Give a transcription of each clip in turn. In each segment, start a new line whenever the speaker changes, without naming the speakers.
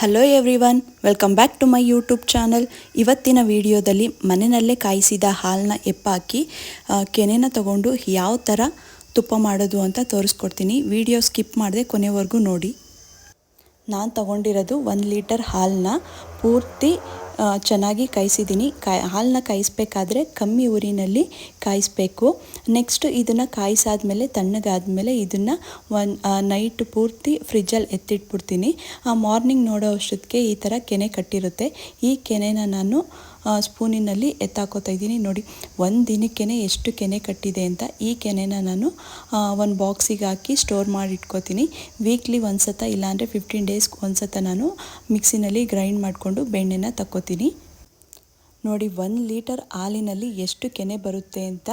Hello everyone welcome back to my YouTube channel ಇವತ್ತಿನ ವಿಡಿಯೋದಲ್ಲಿ ಮನೆಯಲ್ಲೇ ಕಾಯಿಸಿದ ಹಾಲನ್ನ ಎಪ್ಪಾಕಿ ಕೆನೆನ ತಗೊಂಡು ಯಾವ ಥರ ತುಪ್ಪ ಮಾಡೋದು ಅಂತ ತೋರಿಸ್ಕೊಡ್ತೀನಿ. ವಿಡಿಯೋ ಸ್ಕಿಪ್ ಮಾಡದೆ ಕೊನೆವರೆಗೂ ನೋಡಿ. ನಾನು ತಗೊಂಡಿರೋದು ಒಂದು ಲೀಟರ್ ಹಾಲನ್ನ ಪೂರ್ತಿ ಚೆನ್ನಾಗಿ ಕಾಯಿಸಿದ್ದೀನಿ. ಕಾಯಿ, ಹಾಲನ್ನ ಕಾಯಿಸ್ಬೇಕಾದ್ರೆ ಕಮ್ಮಿ ಊರಿನಲ್ಲಿ ಕಾಯಿಸ್ಬೇಕು. ನೆಕ್ಸ್ಟ್ ಇದನ್ನು ಕಾಯಿಸಾದ್ಮೇಲೆ, ತಣ್ಣಗಾದ್ಮೇಲೆ ಇದನ್ನು ಒನ್ ನೈಟ್ ಪೂರ್ತಿ ಫ್ರಿಜ್ಜಲ್ಲಿ ಎತ್ತಿಟ್ಬಿಡ್ತೀನಿ. ಆ ಮಾರ್ನಿಂಗ್ ನೋಡೋ ಅಷ್ಟೊತ್ತಿಗೆ ಈ ಥರ ಕೆನೆ ಕಟ್ಟಿರುತ್ತೆ. ಈ ಕೆನೆನ ನಾನು ಸ್ಪೂನಿನಲ್ಲಿ ಎತ್ತಾಕೋತಾ ಇದ್ದೀನಿ. ನೋಡಿ, ಒಂದು ದಿನಕ್ಕೇ ಎಷ್ಟು ಕೆನೆ ಕಟ್ಟಿದೆ ಅಂತ ಈ ಕೆನೆನ ನಾನು ಒಂದು ಬಾಕ್ಸಿಗೆ ಹಾಕಿ ಸ್ಟೋರ್ ಮಾಡಿ ಇಟ್ಕೋತೀನಿ. ವೀಕ್ಲಿ ಒಂದು ಸತ ಇಲ್ಲಾಂದರೆ ಫಿಫ್ಟೀನ್ ಡೇಸ್ ಒಂದು ಸತ ನಾನು ಮಿಕ್ಸಿನಲ್ಲಿ ಗ್ರೈಂಡ್ ಮಾಡಿಕೊಂಡು ಬೆಣ್ಣೆನ ತಕ್ಕೋತೀನಿ. ನೋಡಿ, ಒಂದು ಲೀಟರ್ ಹಾಲಿನಲ್ಲಿ ಎಷ್ಟು ಕೆನೆ ಬರುತ್ತೆ ಅಂತ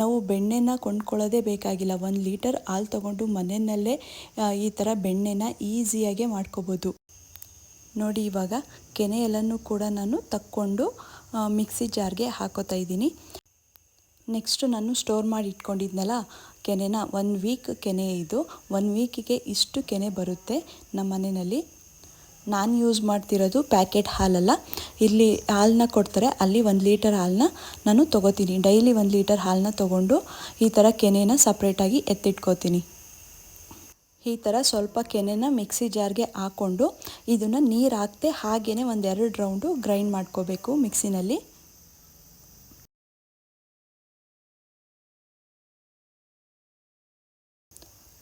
ನಾವು ಬೆಣ್ಣೆನ ಕೊಂಡ್ಕೊಳ್ಳೋದೇ ಬೇಕಾಗಿಲ್ಲ. ಒಂದು ಲೀಟರ್ ಹಾಲು ತೊಗೊಂಡು ಮನೆಯಲ್ಲೇ ಈ ಥರ ಬೆಣ್ಣೆನ ಈಸಿಯಾಗೆ ಮಾಡ್ಕೋಬೋದು. ನೋಡಿ ಇವಾಗ ಕೆನೆ ಎಲ್ಲನೂ ಕೂಡ ನಾನು ತಕ್ಕೊಂಡು ಮಿಕ್ಸಿ ಜಾರ್ಗೆ ಹಾಕೋತಾ ಇದ್ದೀನಿ. ನೆಕ್ಸ್ಟು ನಾನು ಸ್ಟೋರ್ ಮಾಡಿ ಇಟ್ಕೊಂಡಿದ್ನಲ್ಲ, ಕೆನೆನ ಒನ್ ವೀಕ್ ಕೆನೆ ಇದು. ಒನ್ ವೀಕಿಗೆ ಇಷ್ಟು ಕೆನೆ ಬರುತ್ತೆ ನಮ್ಮ ಮನೆಯಲ್ಲಿ. ನಾನು ಯೂಸ್ ಮಾಡ್ತಿರೋದು ಪ್ಯಾಕೆಟ್ ಹಾಲಲ್ಲ. ಇಲ್ಲಿ ಹಾಲನ್ನ ಕೊಡ್ತಾರೆ, ಅಲ್ಲಿ ಒಂದು ಲೀಟರ್ ಹಾಲನ್ನ ನಾನು ತೊಗೋತೀನಿ. ಡೈಲಿ ಒಂದು ಲೀಟರ್ ಹಾಲನ್ನ ತೊಗೊಂಡು ಈ ಥರ ಕೆನೆನ ಸಪ್ರೇಟಾಗಿ ಎತ್ತಿಟ್ಕೋತೀನಿ. ಈ ಥರ ಸ್ವಲ್ಪ ಕೆನೆನ ಮಿಕ್ಸಿ ಜಾರ್ಗೆ ಹಾಕ್ಕೊಂಡು ಇದನ್ನು ನೀರು ಹಾಕದೆ ಹಾಗೇ ಒಂದೆರಡು ರೌಂಡು ಗ್ರೈಂಡ್ ಮಾಡ್ಕೋಬೇಕು ಮಿಕ್ಸಿನಲ್ಲಿ.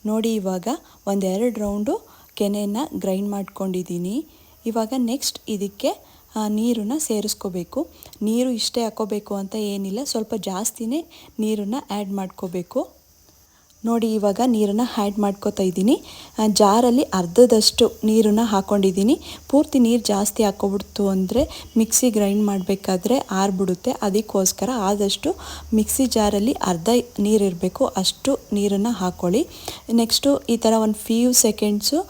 ನೋಡಿ ಇವಾಗ ಒಂದೆರಡು ರೌಂಡು ಕೆನೆನ ಗ್ರೈಂಡ್ ಮಾಡ್ಕೊಂಡಿದ್ದೀನಿ. ಇವಾಗ ನೆಕ್ಸ್ಟ್ ಇದಕ್ಕೆ ನೀರನ್ನ ಸೇರಿಸ್ಕೋಬೇಕು. ನೀರು ಇಷ್ಟೇ ಹಾಕೋಬೇಕು ಅಂತ ಏನಿಲ್ಲ, ಸ್ವಲ್ಪ ಜಾಸ್ತಿನೇ ನೀರನ್ನು ಆ್ಯಡ್ ಮಾಡ್ಕೋಬೇಕು. ನೋಡಿ, ಇವಾಗ ನೀರನ್ನು ಹ್ಯಾಡ್ ಮಾಡ್ಕೋತಾ ಇದ್ದೀನಿ. ಜಾರಲ್ಲಿ ಅರ್ಧದಷ್ಟು ನೀರನ್ನು ಹಾಕ್ಕೊಂಡಿದ್ದೀನಿ ಪೂರ್ತಿ ನೀರು ಜಾಸ್ತಿ ಹಾಕ್ಕೊಬಿಡ್ತು ಅಂದರೆ ಮಿಕ್ಸಿ ಗ್ರೈಂಡ್ ಮಾಡಬೇಕಾದ್ರೆ ಆರ್ಬಿಡುತ್ತೆ. ಅದಕ್ಕೋಸ್ಕರ ಆದಷ್ಟು ಮಿಕ್ಸಿ ಜಾರಲ್ಲಿ ಅರ್ಧ ನೀರಿರಬೇಕು ಅಷ್ಟು ನೀರನ್ನು ಹಾಕ್ಕೊಳ್ಳಿ ನೆಕ್ಸ್ಟು ಈ ಥರ ಒಂದು ಫ್ಯೂ ಸೆಕೆಂಡ್ಸು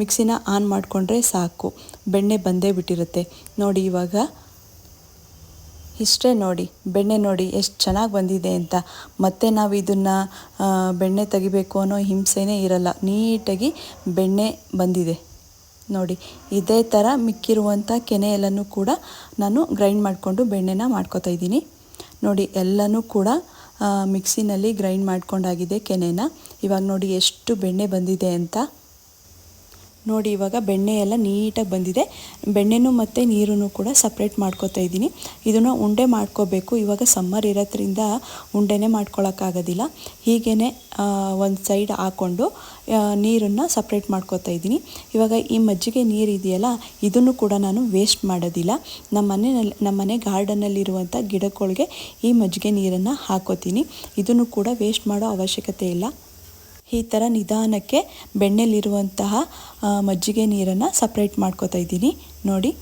ಮಿಕ್ಸಿನ ಆನ್ ಮಾಡಿಕೊಂಡ್ರೆ ಸಾಕು. ಬೆಣ್ಣೆ ಬಂದೇ ಬಿಟ್ಟಿರುತ್ತೆ. ನೋಡಿ, ಇವಾಗ ಇಷ್ಟೇ ನೋಡಿ, ಬೆಣ್ಣೆ ನೋಡಿ ಎಷ್ಟು ಚೆನ್ನಾಗಿ ಬಂದಿದೆ ಅಂತ. ಮತ್ತೆ ನಾವು ಇದನ್ನು ಬೆಣ್ಣೆ ತೆಗಿಬೇಕು ಅನ್ನೋ ಹಿಂಸೆನೇ ಇರಲ್ಲ. ನೀಟಾಗಿ ಬೆಣ್ಣೆ ಬಂದಿದೆ. ನೋಡಿ, ಇದೇ ಥರ ಮಿಕ್ಕಿರುವಂಥ ಕೆನೆ ಎಲ್ಲನೂ ಕೂಡ ನಾನು ಗ್ರೈಂಡ್ ಮಾಡಿಕೊಂಡು ಬೆಣ್ಣೆನ ಮಾಡ್ಕೊತಾ ಇದ್ದೀನಿ. ನೋಡಿ, ಎಲ್ಲನೂ ಕೂಡ ಮಿಕ್ಸಿನಲ್ಲಿ ಗ್ರೈಂಡ್ ಮಾಡ್ಕೊಂಡಾಗಿದೆ ಕೆನೆನ. ಇವಾಗ ನೋಡಿ ಎಷ್ಟು ಬೆಣ್ಣೆ ಬಂದಿದೆ ಅಂತ. ನೋಡಿ, ಇವಾಗ ಬೆಣ್ಣೆ ಎಲ್ಲ ನೀಟಾಗಿ ಬಂದಿದೆ. ಬೆಣ್ಣೆನೂ ಮತ್ತು ನೀರನ್ನು ಕೂಡ ಸಪ್ರೇಟ್ ಮಾಡ್ಕೋತಾ ಇದ್ದೀನಿ. ಇದನ್ನು ಉಂಡೆ ಮಾಡ್ಕೋಬೇಕು. ಇವಾಗ ಸಮ್ಮರ್ ಇರೋದ್ರಿಂದ ಉಂಡೆನೇ ಮಾಡ್ಕೊಳಕ್ಕಾಗೋದಿಲ್ಲ. ಹೀಗೇ ಒಂದು ಸೈಡ್ ಹಾಕ್ಕೊಂಡು ನೀರನ್ನು ಸಪ್ರೇಟ್ ಮಾಡ್ಕೋತಾ ಇದ್ದೀನಿ. ಇವಾಗ ಈ ಮಜ್ಜಿಗೆ ನೀರು ಇದೆಯಲ್ಲ, ಇದನ್ನು ಕೂಡ ನಾನು ವೇಸ್ಟ್ ಮಾಡೋದಿಲ್ಲ. ನಮ್ಮ ಮನೆಯಲ್ಲಿ ನಮ್ಮ ಮನೆ ಗಾರ್ಡನಲ್ಲಿರುವಂಥ ಗಿಡಗಳಿಗೆ ಈ ಮಜ್ಜಿಗೆ ನೀರನ್ನು ಹಾಕೋತೀನಿ. ಇದನ್ನು ಕೂಡ ವೇಸ್ಟ್ ಮಾಡೋ ಅವಶ್ಯಕತೆ ಇಲ್ಲ. ಈ ಥರ ನಿಧಾನಕ್ಕೆ ಬೆಣ್ಣೆಲಿರುವಂತಹ ಮಜ್ಜಿಗೆ ನೀರನ್ನು ಸಪ್ರೇಟ್ ಮಾಡ್ಕೊತಾ ಇದ್ದೀನಿ. ನೋಡಿ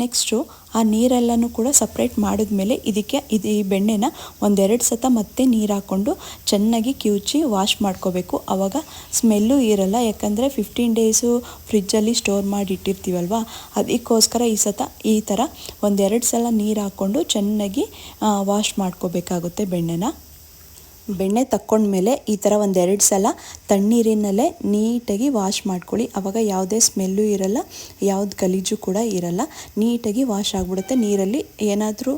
ನೆಕ್ಸ್ಟು ಆ ನೀರೆಲ್ಲನೂ ಕೂಡ ಸಪ್ರೇಟ್ ಮಾಡಿದ್ಮೇಲೆ ಇದಕ್ಕೆ ಇದು ಈ ಬೆಣ್ಣೆನ ಒಂದೆರಡು ಸತ ಮತ್ತೆ ನೀರು ಹಾಕ್ಕೊಂಡು ಚೆನ್ನಾಗಿ ಕಿವುಚಿ ವಾಶ್ ಮಾಡ್ಕೋಬೇಕು. ಆವಾಗ ಸ್ಮೆಲ್ಲು ಇರಲ್ಲ, ಯಾಕಂದರೆ ಫಿಫ್ಟೀನ್ ಡೇಸು ಫ್ರಿಜ್ಜಲ್ಲಿ ಸ್ಟೋರ್ ಮಾಡಿ ಇಟ್ಟಿರ್ತೀವಲ್ವ ಅದಕ್ಕೋಸ್ಕರ ಈ ಸತ ಈ ಥರ ಒಂದೆರಡು ಸಲ ನೀರು ಹಾಕ್ಕೊಂಡು ಚೆನ್ನಾಗಿ ವಾಶ್ ಮಾಡ್ಕೋಬೇಕಾಗುತ್ತೆ ಬೆಣ್ಣೆನ. ಬೆಣ್ಣೆ ತಕ್ಕೊಂಡ್ಮೇಲೆ ಈ ಥರ ಒಂದೆರಡು ಸಲ ತಣ್ಣೀರಿನಲ್ಲೇ ನೀಟಾಗಿ ವಾಶ್ ಮಾಡ್ಕೊಳ್ಳಿ. ಆವಾಗ ಯಾವುದೇ ಸ್ಮೆಲ್ಲು ಇರಲ್ಲ, ಯಾವ್ದು ಗಲೀಜು ಕೂಡ ಇರಲ್ಲ. ನೀಟಾಗಿ ವಾಶ್ ಆಗಿಬಿಡುತ್ತೆ. ನೀರಲ್ಲಿ ಏನಾದರೂ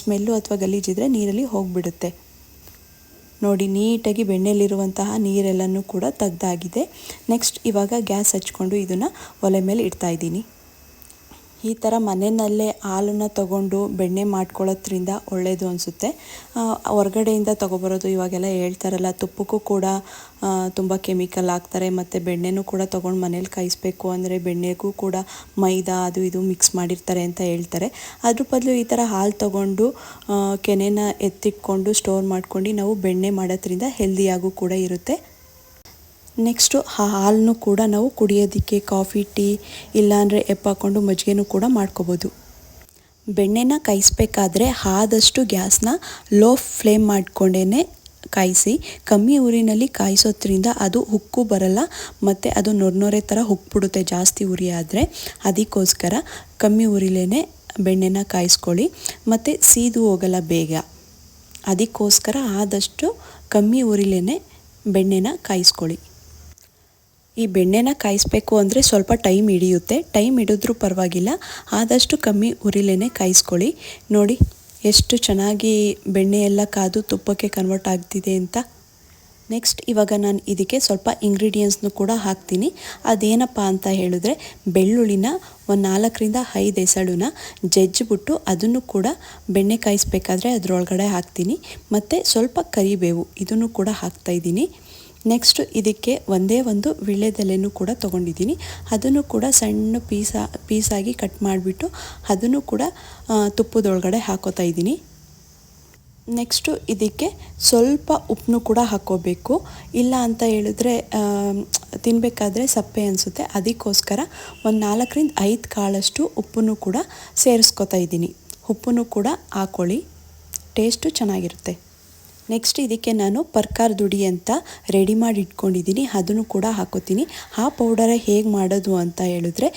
ಸ್ಮೆಲ್ಲು ಅಥವಾ ಗಲೀಜಿದ್ರೆ ನೀರಲ್ಲಿ ಹೋಗಿಬಿಡುತ್ತೆ. ನೋಡಿ, ನೀಟಾಗಿ ಬೆಣ್ಣೆಯಲ್ಲಿರುವಂತಹ ನೀರೆಲ್ಲನೂ ಕೂಡ ತೆಗ್ದಾಗಿದೆ. ನೆಕ್ಸ್ಟ್ ಇವಾಗ ಗ್ಯಾಸ್ ಹಚ್ಕೊಂಡು ಇದನ್ನು ಒಲೆ ಮೇಲೆ ಇಡ್ತಾ ಇದ್ದೀನಿ. ಈ ಥರ ಮನೆಯಲ್ಲೇ ಹಾಲನ್ನು ತಗೊಂಡು ಬೆಣ್ಣೆ ಮಾಡ್ಕೊಳ್ಳೋದ್ರಿಂದ ಒಳ್ಳೆಯದು ಅನಿಸುತ್ತೆ. ಹೊರಗಡೆಯಿಂದ ತೊಗೊಬರೋದು ಇವಾಗೆಲ್ಲ ಹೇಳ್ತಾರಲ್ಲ, ತುಪ್ಪಕ್ಕೂ ಕೂಡ ತುಂಬ ಕೆಮಿಕಲ್ ಹಾಕ್ತಾರೆ, ಮತ್ತು ಬೆಣ್ಣೆನೂ ಕೂಡ ತೊಗೊಂಡು ಮನೇಲಿ ಕಾಯಿಸ್ಬೇಕು ಅಂದರೆ ಬೆಣ್ಣೆಗೂ ಕೂಡ ಮೈದಾ ಅದು ಇದು ಮಿಕ್ಸ್ ಮಾಡಿರ್ತಾರೆ ಅಂತ ಹೇಳ್ತಾರೆ. ಅದ್ರ ಬದಲು ಈ ಥರ ಹಾಲು ತೊಗೊಂಡು ಕೆನೆನ ಎತ್ತಿಟ್ಕೊಂಡು ಸ್ಟೋರ್ ಮಾಡ್ಕೊಂಡು ನಾವು ಬೆಣ್ಣೆ ಮಾಡೋದ್ರಿಂದ ಹೆಲ್ದಿಯಾಗೂ ಕೂಡ ಇರುತ್ತೆ. ನೆಕ್ಸ್ಟು ಆ ಹಾಲನ್ನು ಕೂಡ ನಾವು ಕುಡಿಯೋದಕ್ಕೆ ಕಾಫಿ, ಟೀ, ಇಲ್ಲಾಂದರೆ ಎಪ್ಪಾಕೊಂಡು ಮಜ್ಜಿಗೆನೂ ಕೂಡ ಮಾಡ್ಕೋಬೋದು. ಬೆಣ್ಣೆನ ಕಾಯಿಸ್ಬೇಕಾದ್ರೆ ಆದಷ್ಟು ಗ್ಯಾಸ್ನ ಲೋ ಫ್ಲೇಮ್ ಮಾಡಿಕೊಂಡೇ ಕಾಯಿಸಿ, ಕಮ್ಮಿ ಉರಿನಲ್ಲಿ ಕಾಯಿಸೋದ್ರಿಂದ ಅದು ಹುಕ್ಕು ಬರಲ್ಲ, ಮತ್ತು ಅದು ನೊರ್ನೊರೆ ಥರ ಹುಕ್ಬಿಡುತ್ತೆ ಜಾಸ್ತಿ ಉರಿ ಆದರೆ ಅದಕ್ಕೋಸ್ಕರ ಕಮ್ಮಿ ಉರಿಲೇ ಬೆಣ್ಣೆನ ಕಾಯಿಸ್ಕೊಳ್ಳಿ, ಮತ್ತು ಸೀದು ಹೋಗಲ್ಲ ಬೇಗ. ಅದಕ್ಕೋಸ್ಕರ ಆದಷ್ಟು ಕಮ್ಮಿ ಉರಿಲೇ ಬೆಣ್ಣೆನ ಕಾಯಿಸ್ಕೊಳ್ಳಿ. ಈ ಬೆಣ್ಣೆನ ಕಾಯಿಸ್ಬೇಕು ಅಂದರೆ ಸ್ವಲ್ಪ ಟೈಮ್ ಹಿಡಿಯುತ್ತೆ. ಟೈಮ್ ಹಿಡಿದ್ರೂ ಪರವಾಗಿಲ್ಲ. ಆದಷ್ಟು ಕಮ್ಮಿ ಉರಿಲೇನೆ ಕಾಯಿಸ್ಕೊಳ್ಳಿ. ನೋಡಿ, ಎಷ್ಟು ಚೆನ್ನಾಗಿ ಬೆಣ್ಣೆ ಎಲ್ಲ ಕಾದು ತುಪ್ಪಕ್ಕೆ ಕನ್ವರ್ಟ್ ಆಗ್ತಿದೆ ಅಂತ. ನೆಕ್ಸ್ಟ್ ಇವಾಗ ನಾನು ಇದಕ್ಕೆ ಸ್ವಲ್ಪ ಇಂಗ್ರೀಡಿಯೆಂಟ್ಸ್ನು ಕೂಡ ಹಾಕ್ತೀನಿ. ಅದೇನಪ್ಪ ಅಂತ ಹೇಳಿದ್ರೆ, ಬೆಳ್ಳುಳ್ಳಿನ ಒಂದು ನಾಲ್ಕರಿಂದ ಐದು ಎಸಳುನ ಜಜ್ಜಿಬಿಟ್ಟು ಅದನ್ನು ಕೂಡ ಬೆಣ್ಣೆ ಕಾಯಿಸ್ಬೇಕಾದ್ರೆ ಅದರೊಳಗಡೆ ಹಾಕ್ತೀನಿ. ಮತ್ತು ಸ್ವಲ್ಪ ಕರಿಬೇವು ಇದನ್ನು ಕೂಡ ಹಾಕ್ತಾ ಇದ್ದೀನಿ. ನೆಕ್ಸ್ಟ್ ಇದಕ್ಕೆ ಒಂದೇ ಒಂದು ವಿಳ್ಯದೆಲೆನೂ ಕೂಡ ತೊಗೊಂಡಿದ್ದೀನಿ. ಅದನ್ನು ಕೂಡ ಸಣ್ಣ ಪೀಸ, ಪೀಸಾಗಿ ಕಟ್ ಮಾಡಿಬಿಟ್ಟು ಅದನ್ನು ಕೂಡ ತುಪ್ಪದೊಳಗಡೆ ಹಾಕೋತಾ ಇದ್ದೀನಿ. ನೆಕ್ಸ್ಟು ಇದಕ್ಕೆ ಸ್ವಲ್ಪ ಉಪ್ಪನ್ನು ಕೂಡ ಹಾಕ್ಕೋಬೇಕು ಇಲ್ಲ ಅಂತ ಹೇಳಿದ್ರೆ ತಿನ್ನಬೇಕಾದ್ರೆ ಸಪ್ಪೆ ಅನಿಸುತ್ತೆ. ಅದಕ್ಕೋಸ್ಕರ ಒಂದು ನಾಲ್ಕರಿಂದ ಐದು ಕಾಳಷ್ಟು ಉಪ್ಪನ್ನು ಕೂಡ ಸೇರಿಸ್ಕೊತಾ ಇದ್ದೀನಿ. ಉಪ್ಪನ್ನು ಕೂಡ ಹಾಕ್ಕೊಳ್ಳಿ ಟೇಸ್ಟು ಚೆನ್ನಾಗಿರುತ್ತೆ. ನೆಕ್ಸ್ಟ್ ಇದಕ್ಕೆ ನಾನು ಪರ್ಕಾರ್ ದುಡಿ ಅಂತ ರೆಡಿ ಮಾಡಿ ಇಟ್ಕೊಂಡಿದ್ದೀನಿ. ಅದನ್ನು ಕೂಡ ಹಾಕೋತೀನಿ. ಆ ಪೌಡರ ಹೇಗೆ ಮಾಡೋದು ಅಂತ ಹೇಳಿದ್ರೆ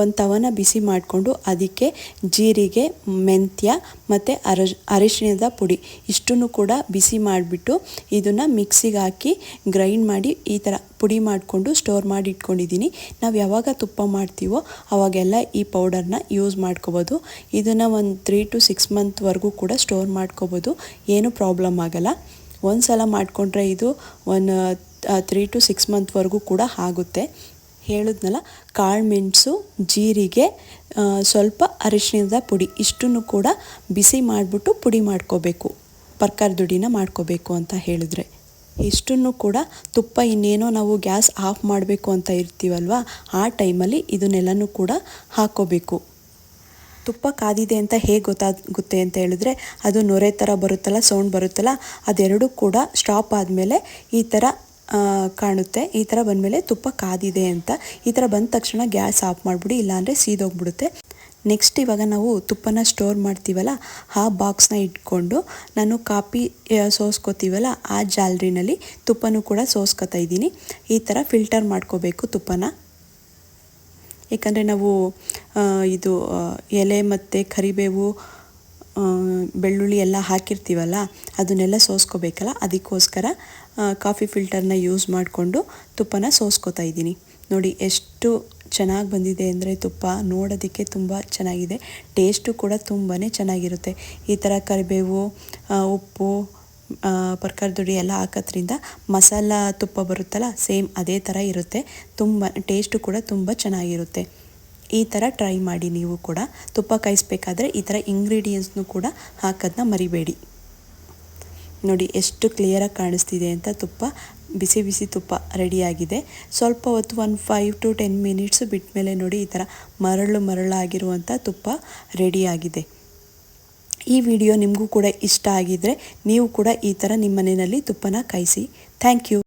ಒಂದು ತವನ ಬಿಸಿ ಮಾಡಿಕೊಂಡು ಅದಕ್ಕೆ ಜೀರಿಗೆ, ಮೆಂತ್ಯ ಮತ್ತು ಅರ, ಅರಿಶಿಣದ ಪುಡಿ ಇಷ್ಟನ್ನು ಕೂಡ ಬಿಸಿ ಮಾಡಿಬಿಟ್ಟು ಇದನ್ನು ಮಿಕ್ಸಿಗೆ ಹಾಕಿ ಗ್ರೈಂಡ್ ಮಾಡಿ ಈ ಥರ ಪುಡಿ ಮಾಡಿಕೊಂಡು ಸ್ಟೋರ್ ಮಾಡಿ ಇಟ್ಕೊಂಡಿದ್ದೀನಿ. ನಾವು ಯಾವಾಗ ತುಪ್ಪ ಮಾಡ್ತೀವೋ ಅವಾಗೆಲ್ಲ ಈ ಪೌಡರ್ನ ಯೂಸ್ ಮಾಡ್ಕೋಬೋದು. ಇದನ್ನು ಒಂದು ತ್ರೀ ಟು ಸಿಕ್ಸ್ ಮಂತ್ವರೆಗೂ ಕೂಡ ಸ್ಟೋರ್ ಮಾಡ್ಕೋಬೋದು. ಏನೂ ಪ್ರಾಬ್ಲಮ್ ಆಗಲ್ಲ. ಒಂದು ಸಲ ಮಾಡಿಕೊಂಡ್ರೆ ಇದು ಒನ್ ತ್ರೀ ಟು ಸಿಕ್ಸ್ ಮಂತ್ವರೆಗೂ ಕೂಡ ಆಗುತ್ತೆ. ಹೇಳಿದ್ನಲ್ಲ, ಕಾಳು ಮೆಣಸು, ಜೀರಿಗೆ ಸ್ವಲ್ಪ ಅರಿಶಿಣದ ಪುಡಿ ಇಷ್ಟನ್ನು ಕೂಡ ಬಿಸಿ ಮಾಡಿಬಿಟ್ಟು ಪುಡಿ ಮಾಡ್ಕೋಬೇಕು. ಪರ್ಕಾರ ದುಡಿನ ಮಾಡ್ಕೋಬೇಕು ಅಂತ ಹೇಳಿದ್ರೆ. ಇಷ್ಟನ್ನು ಕೂಡ ತುಪ್ಪ ಇನ್ನೇನೋ ನಾವು ಗ್ಯಾಸ್ ಆಫ್ ಮಾಡಬೇಕು ಅಂತ ಇರ್ತೀವಲ್ವ, ಆ ಟೈಮಲ್ಲಿ ಇದನ್ನೆಲ್ಲನೂ ಕೂಡ ಹಾಕೋಬೇಕು. ತುಪ್ಪ ಕಾದಿದೆ ಅಂತ ಹೇಗೆ ಗೊತ್ತಾಗುತ್ತೆ ಅಂತ ಹೇಳಿದ್ರೆ, ಅದು ನೊರೆ ಥರ ಬರುತ್ತಲ್ಲ, ಸೌಂಡ್ ಬರುತ್ತಲ್ಲ, ಅದೆರಡೂ ಕೂಡ ಸ್ಟಾಪ್ ಆದಮೇಲೆ ಈ ಥರ ಕಾಣುತ್ತೆ. ಈ ಥರ ಬಂದಮೇಲೆ ತುಪ್ಪ ಕಾದಿದೆ ಅಂತ, ಈ ಥರ ಬಂದ ತಕ್ಷಣ ಗ್ಯಾಸ್ ಆಫ್ ಮಾಡಿಬಿಡಿ, ಇಲ್ಲಾಂದರೆ ಸೀದೋಗ್ಬಿಡುತ್ತೆ. ನೆಕ್ಸ್ಟ್ ಇವಾಗ ನಾವು ತುಪ್ಪನ ಸ್ಟೋರ್ ಮಾಡ್ತೀವಲ್ಲ, ಆ ಬಾಕ್ಸ್ನ ಇಟ್ಕೊಂಡು ನಾನು ಕಾಪಿ ಸೋಸ್ಕೋತೀವಲ್ಲ, ಆ ಜಾಲ್ರಿನಲ್ಲಿ ತುಪ್ಪನೂ ಕೂಡ ಸೋಸ್ಕೊತಾ ಇದ್ದೀನಿ. ಈ ಥರ ಫಿಲ್ಟರ್ ಮಾಡ್ಕೋಬೇಕು ತುಪ್ಪನ. ಏಕೆಂದರೆ ನಾವು ಇದು ಎಲೆ ಮತ್ತು ಕರಿಬೇವು ಬೆಳ್ಳುಳ್ಳಿ ಎಲ್ಲ ಹಾಕಿರ್ತೀವಲ್ಲ, ಅದನ್ನೆಲ್ಲ ಸೋಸ್ಕೋಬೇಕಲ್ಲ, ಅದಕ್ಕೋಸ್ಕರ ಕಾಫಿ ಫಿಲ್ಟರ್ನ ಯೂಸ್ ಮಾಡಿಕೊಂಡು ತುಪ್ಪನ ಸೋಸ್ಕೋತಾ ಇದ್ದೀನಿ. ನೋಡಿ ಎಷ್ಟು ಚೆನ್ನಾಗಿ ಬಂದಿದೆ ಅಂದರೆ ತುಪ್ಪ ನೋಡೋದಕ್ಕೆ ತುಂಬ ಚೆನ್ನಾಗಿದೆ. ಟೇಸ್ಟು ಕೂಡ ತುಂಬಾ ಚೆನ್ನಾಗಿರುತ್ತೆ. ಈ ಥರ ಕರಿಬೇವು ಉಪ್ಪು ಆ, ಪರ್ಕಾರ್ ದುಡಿ ಎಲ್ಲ ಹಾಕೋದ್ರಿಂದ ಮಸಾಲ ತುಪ್ಪ ಬರುತ್ತಲ್ಲ ಸೇಮ್ ಅದೇ ಥರ ಇರುತ್ತೆ. ತುಂಬ ಟೇಸ್ಟು ಕೂಡ ತುಂಬ ಚೆನ್ನಾಗಿರುತ್ತೆ. ಈ ಥರ ಟ್ರೈ ಮಾಡಿ ನೀವು ಕೂಡ. ತುಪ್ಪ ಕಾಯಿಸ್ಬೇಕಾದ್ರೆ ಈ ಥರ ಇಂಗ್ರೀಡಿಯೆಂಟ್ಸ್ನು ಕೂಡ ಹಾಕೋದನ್ನ ಮರಿಬೇಡಿ. ನೋಡಿ ಎಷ್ಟು ಕ್ಲಿಯರಾಗಿ ಕಾಣಿಸ್ತಿದೆ ಅಂತ ತುಪ್ಪ, ಬಿಸಿ ಬಿಸಿ ತುಪ್ಪ ರೆಡಿಯಾಗಿದೆ ಸ್ವಲ್ಪ ಹೊತ್ತು ಒಂದು ಫೈವ್ ಟು ಟೆನ್ ಮಿನಿಟ್ಸು ಬಿಟ್ಟ ಮೇಲೆ ನೋಡಿ ಈ ಥರ ಮರಳು ಮರಳಾಗಿರುವಂಥ ತುಪ್ಪ ರೆಡಿಯಾಗಿದೆ ಈ ವಿಡಿಯೋ ನಿಮಗೂ ಕೂಡ ಇಷ್ಟ ಆಗಿದ್ದರೆ ನೀವು ಕೂಡ ಈ ಥರ ನಿಮ್ಮ ಮನೆಯಲ್ಲಿ ತುಪ್ಪನ ಕಾಯಿಸಿ. Thank you